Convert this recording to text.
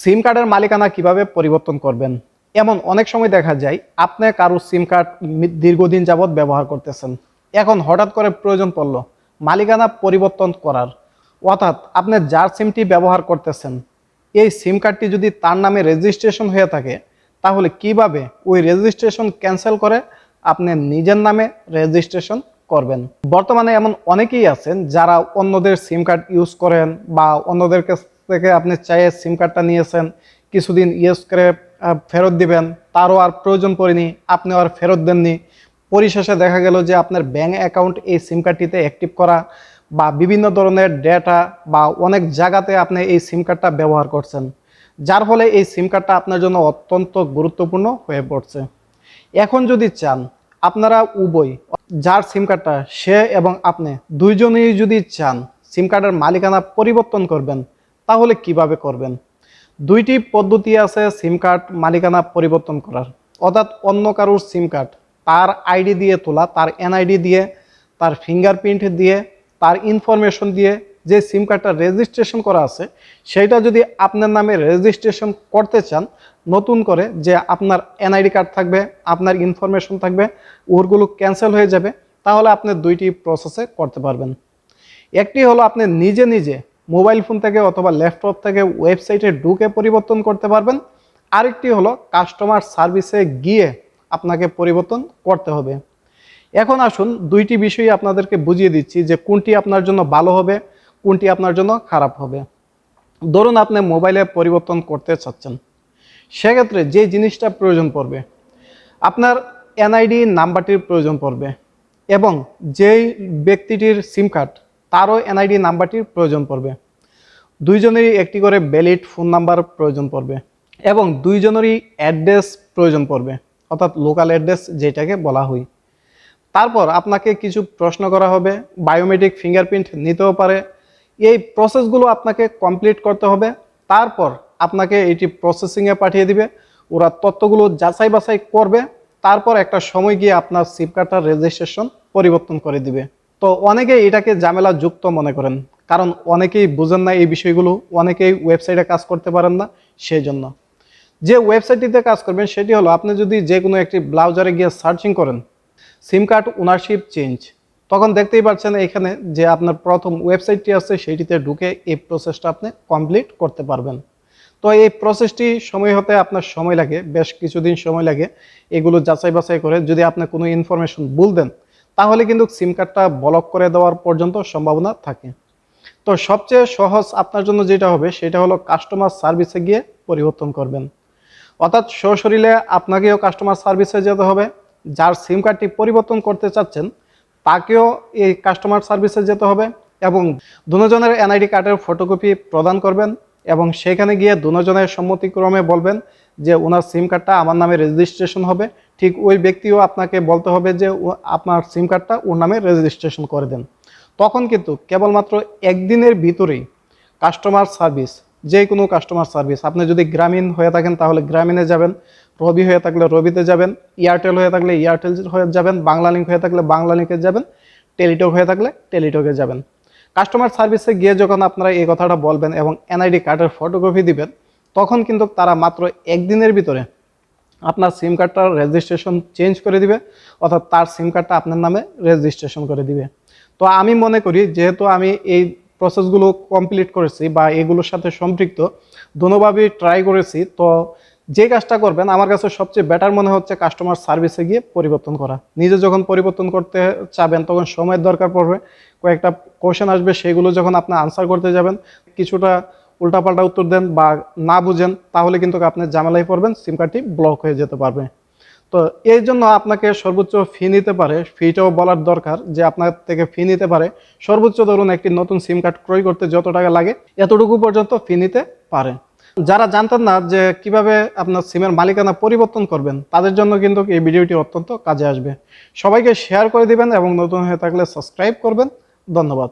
সিম কার্ডের মালিকানা কীভাবে পরিবর্তন করবেন? এমন অনেক সময় দেখা যায়, আপনি কারও সিম কার্ড দীর্ঘদিন যাবৎ ব্যবহার করতেছেন। এখন হঠাৎ করে প্রয়োজন পড়ল, মালিকানা পরিবর্তন করার। অর্থাৎ আপনি যার সিমটি ব্যবহার করতেছেন, এই সিম কার্ডটি যদি তার নামে রেজিস্ট্রেশন হয়ে থাকে, তাহলে কীভাবে ওই রেজিস্ট্রেশন ক্যান্সেল করে আপনি নিজের নামে রেজিস্ট্রেশন করবেন? বর্তমানে এমন অনেকেই আছেন যারা অন্যদের সিম কার্ড ইউজ করেন বা অন্যদের কাছ থেকে আপনি চাইয়ে সিম কার্ডটা নিয়েছেন, কিছুদিন ইউজ করে ফেরত দিবেন, তারও আর প্রয়োজন পড়েনি, আপনি আর ফেরত দেননি। পরিশেষে দেখা গেল যে আপনার ব্যাঙ্ক অ্যাকাউন্ট এই সিম কার্ডটিতে অ্যাক্টিভ করা বা বিভিন্ন ধরনের ডেটা বা অনেক জায়গাতে আপনি এই সিম কার্ডটা ব্যবহার করছেন, যার ফলে এই সিম কার্ডটা আপনার জন্য অত্যন্ত গুরুত্বপূর্ণ হয়ে পড়ছে। এখন যদি চান, আপনারা উভয়, যার সিম কার্ডটা সে এবং আপনি, দুইজনেই যদি চান সিম কার্ডের মালিকানা পরিবর্তন করবেন তাহলে কীভাবে করবেন? দুইটি পদ্ধতি আছে সিম কার্ড মালিকানা পরিবর্তন করার। অর্থাৎ অন্য কারোর সিম কার্ড তার আইডি দিয়ে তোলা, তার এনআইডি দিয়ে, তার ফিঙ্গারপ্রিন্ট দিয়ে, তার ইনফরমেশন দিয়ে যে সিম কার্ডটা রেজিস্ট্রেশন করা আছে সেইটা যদি আপনার নামে রেজিস্ট্রেশন করতে চান, নতুন করে যে আপনার এনআইডি কার্ড থাকবে, আপনার ইনফরমেশন থাকবে ওরগুলো ক্যান্সেল হয়ে যাবে, তাহলে আপনি দুইটি প্রসেসে করতে পারবেন। একটি হলো আপনি নিজে নিজে মোবাইল ফোন থেকে অথবা ল্যাপটপ থেকে ওয়েবসাইটে ঢুকে পরিবর্তন করতে পারবেন। আরেকটি হলো কাস্টমার সার্ভিসে গিয়ে আপনাকে পরিবর্তন করতে হবে। এখন আসুন দুইটি বিষয় আপনাদেরকে বুঝিয়ে দিচ্ছি যে কোনটি আপনার জন্য ভালো হবে, কোনটি আপনার জন্য খারাপ হবে। ধরুন আপনি মোবাইলে পরিবর্তন করতে চাচ্ছেন। সেক্ষেত্রে যে জিনিসটা প্রয়োজন পড়বে, আপনার এনআইডি নাম্বারটির প্রয়োজন পড়বে এবং যেই ব্যক্তিটির সিম কার্ড তারও এনআইডি নাম্বারটির প্রয়োজন পড়বে। দুইজনেরই একটি করে ভ্যালিড ফোন নাম্বার প্রয়োজন পড়বে এবং দুইজনেরই অ্যাড্রেস প্রয়োজন পড়বে, অর্থাৎ লোকাল অ্যাড্রেস যেটাকে বলা হয়। তারপর আপনাকে কিছু প্রশ্ন করা হবে বায়োমেট্রিক ফিঙ্গারপ্রিন্ট নিতেও পারে। এই প্রসেসগুলো আপনাকে কমপ্লিট করতে হবে। তারপর আপনাকে এটি প্রসেসিংয়ে পাঠিয়ে দিবে। ওরা তথ্যগুলো যাচাই বাছাই করবে। তারপর একটা সময় গিয়ে আপনার সিম কার্ডটার রেজিস্ট্রেশন পরিবর্তন করে দিবে। তো অনেকেই এটাকে ঝামেলা যুক্ত মনে করেন। কারণ অনেকেই বুঝেন না এই বিষয়গুলো, অনেকেই ওয়েবসাইটে কাজ করতে পারেন না সেই জন্য যে ওয়েবসাইটটিতে কাজ করবেন সেটি হলো আপনি যদি যে কোনো একটি ব্রাউজারে গিয়ে সার্চিং করেন সিম কার্ড ওনারশিপ চেঞ্জ তখন দেখতেই পাচ্ছেন এখানে যে আপনার প্রথম ওয়েবসাইটটি আছে সেইটিতে ঢুকে এই প্রসেসটা আপনি কমপ্লিট করতে পারবেন। তো এই প্রসেসটি সময় হতে আপনার সময় লাগে, বেশ কিছুদিন সময় লাগে এগুলো যাচাই বাছাই করে যদি আপনি কোনো ইনফরমেশন ভুল দেন তাহলে কিন্তু সিম কার্ডটা ব্লক করে দেওয়ার পর্যন্ত সম্ভাবনা থাকে। তো সবচেয়ে সহজ আপনার জন্য যেটা হবে, সেটা হলো কাস্টমার সার্ভিসে গিয়ে পরিবর্তন করবেন। অর্থাৎ সশরীরে আপনাকেও কাস্টমার সার্ভিসে যেতে হবে। যার সিম কার্ডটি পরিবর্তন করতে চাচ্ছেন, তাকেও এই কাস্টমার সার্ভিসে যেতে হবে এবং দুজনের এনআইডি কার্ডের ফটোকপি প্রদান করবেন এবং সেখানে গিয়ে দুজনের সম্মতিক্রমে বলবেন যে ওনার সিম কার্ডটা আমার নামে রেজিস্ট্রেশন হবে। ঠিক ওই ব্যক্তিও আপনাকে বলতে হবে যে আপনার সিম কার্ডটা ওর নামে রেজিস্ট্রেশন করে দেন। তখন কিন্তু কেবলমাত্র একদিনের ভিতরেই কাস্টমার সার্ভিস যে কোনো কাস্টমার সার্ভিস আপনি যদি গ্রামীণ হয়ে থাকেন তাহলে গ্রামীণে যাবেন, রবি হয়ে থাকলে রবিতে যাবেন এয়ারটেল হয়ে থাকলে এয়ারটেল হয়ে যাবেন বাংলা লিঙ্ক হয়ে থাকলে বাংলা লিঙ্কে যাবেন টেলিটক হয়ে থাকলে টেলিটকে যাবেন। কাস্টমার সার্ভিসে গিয়ে যখন আপনারা এই কথাটা বলবেন এবং এনআইডি কার্ডের ফটোকপি দিবেন তখন কিন্তু তারা মাত্র একদিনের ভিতরে আপনার সিম কার্ডটা রেজিস্ট্রেশন চেঞ্জ করে দিবে, অর্থাৎ তার সিম কার্ডটা আপনার নামে রেজিস্ট্রেশন করে দিবে। তো আমি মনে করি, যেহেতু আমি এই প্রসেসগুলো কমপ্লিট করেছি বা এগুলোর সাথে সম্পৃক্ত দুভাবেই ট্রাই করেছি, তো যে কাজটা করবেন, আমার কাছে সবচেয়ে বেটার মনে হচ্ছে কাস্টমার সার্ভিসে গিয়ে পরিবর্তন করা। নিজে যখন পরিবর্তন করতে চাবেন, তখন সময়ের দরকার পড়বে, কয়েকটা কোশ্চেন আসবে, সেগুলো যখন আপনি আনসার করতে যাবেন, কিছুটা উল্টাপাল্টা উত্তর দেন বা না বুঝেন, তাহলে কিন্তু আপনি ঝামেলায় পড়বেন সিম কার্ডটি ব্লক হয়ে যেতে পারবে। তো এই জন্য আপনাকে সর্বোচ্চ ফি নিতে পারে ফিটাও বলার দরকার যে আপনার থেকে ফি নিতে পারে। সর্বোচ্চ ধরুন একটি নতুন সিম কার্ড ক্রয় করতে যত টাকা লাগে, এতটুকু পর্যন্ত ফি নিতে পারে। যারা জানতেন না যে কীভাবে আপনার সিমের মালিকানা পরিবর্তন করবেন, তাদের জন্য কিন্তু এই ভিডিওটি অত্যন্ত কাজে আসবে। সবাইকে শেয়ার করে দিবেন এবং নতুন হয়ে থাকলে সাবস্ক্রাইব করবেন। ধন্যবাদ।